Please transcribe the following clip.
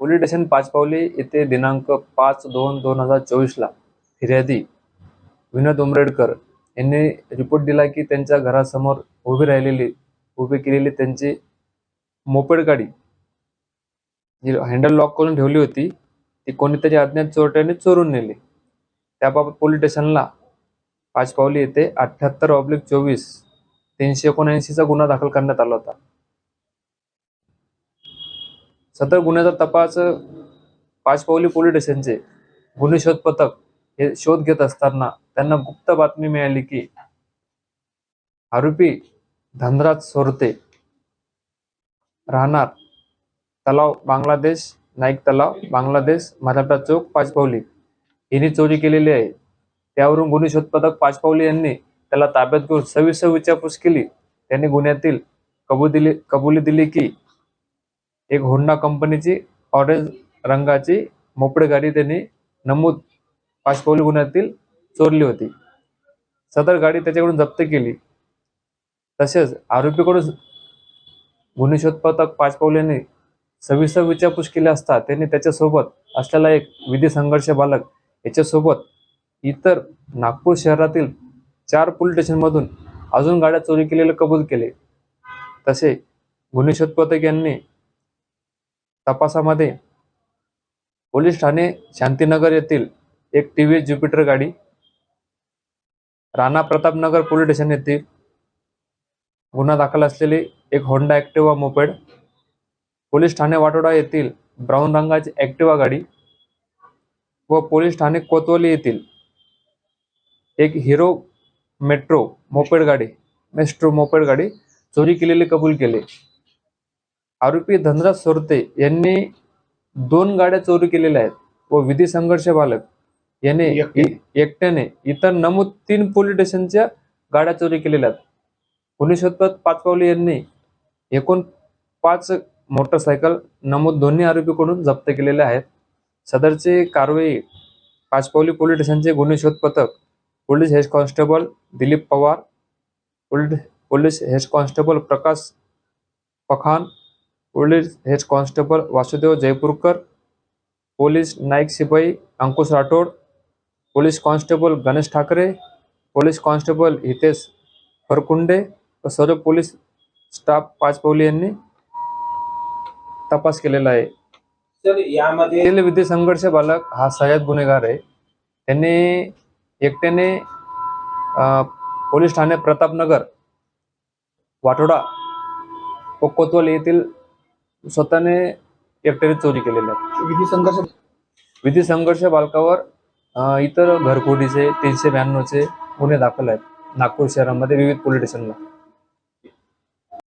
Police station Pachpaoli येथे दिनांक पाच दोन दोन हजार चोवीसला फिर्यादी विनोद उमरेडकर यांनी रिपोर्ट दिला की त्यांच्या घरासमोर उभी राहिलेली उभी केलेली त्यांची मोपेड गाडी जी हँडल लॉक करून ठेवली होती ती कोणीतरी अज्ञात चोरट्याने चोरून नेली. त्याबाबत पोलीस स्टेशनला पाचपावली येथे अठ्ठ्याहत्तर ऑब्लिक चोवीस तीनशे एकोणऐंशीचा गुन्हा दाखल करण्यात आला होता. सदर गुन्ह्याचा तपास पाचपावली पोलीस स्टेशनचे गुन्हे शोध पथक हे शोध घेत असताना त्यांना गुप्त बातमी मिळाली की आरोपी धनराज सोरते राहणार तलाव बांगलादेश नाईक तलाव बांगलादेश मराठा चौक पाचपावली. यांनी चोरी केलेली आहे. त्यावरून गुन्हे शोध पथक पाचपावली यांनी त्याला ताब्यात घेऊन सविस्तर विचारपूस केली. त्यांनी गुन्ह्यातील कबूल दिली कबुली दिली की एक होंडा कंपनीची ऑरेंज रंगाची मोपड गाडी त्यांनी नमूद पाचपावली गुन्ह्यातील चोरली होती. सदर गाडी त्याच्याकडून जप्त केली. तसेच आरोपीकडून गुन्हे शोध पथक पाचपावलीने सविस्तर विचारपूस केली असता त्यांनी त्याच्यासोबत असलेला एक विधी संघर्ष बालक याच्यासोबत इतर नागपूर शहरातील चार पोलीस स्टेशनमधून अजून गाड्या चोरी केलेले कबूल केले. तसे गुन्हे शोध पथक यांनी तपासामध्ये पोलीस ठाणे शांतीनगर येथील एक टी व्ही ज्युपिटर गाडी राणा प्रतापनगर पोलीस स्टेशन येथील गुन्हा दाखल असलेली एक होंडा ॲक्टिवा मोपेड पोलीस ठाणे वाटोडा येथील ब्राऊन रंगाची ॲक्टिवा गाडी व पोलीस ठाणे कोतवाली येथील एक हिरो मेट्रो मोपेड गाडी मेस्ट्रो मोपेड गाडी चोरी केलेली कबूल केले. आरोपी धनराज सोरते यांनी दोन गाड्या चोरी केलेल्या आहेत व विधी संघर्ष बालक याने एकट्याने इतर नमूद तीन पोलीस स्टेशनच्या गाड्या चोरी केलेल्या आहेत. पोलीस शोधपत पाचपावली यांनी एकूण पाच मोटरसायकल नमूद दोन्ही आरोपीकडून जप्त केलेल्या आहेत. सदरची कारवाई पाचपावली पोलीस स्टेशनचे गुन्हे शोध पथक police head constable Dilip Pawar police police head constable Prakash Pakhan police head constable Vasudev Jaipurkar police Naik शिपाई Ankush Rathod police constable Ganesh Thackeray police constable Hitesh Farkunde व सर्व पोलीस स्टाफ पाचपावली यांनी तपास केलेला आहे. यामध्ये विधी संघर्ष बालक हा सहाय्यक गुन्हेगार आहे. त्यांनी एकट्याने पोलीस ठाणे प्रतापनगर वाठोडा व कोतवाल येथील स्वतःने एकट्याने चोरी केलेल्या आहेत विधी संघर्ष विधी संघर्ष बालकावर इतर घरफोडीचे तीनशे ब्याण्णवचे गुन्हे दाखल आहेत. नागपूर शहरामध्ये विविध पोलीस स्टेशनला.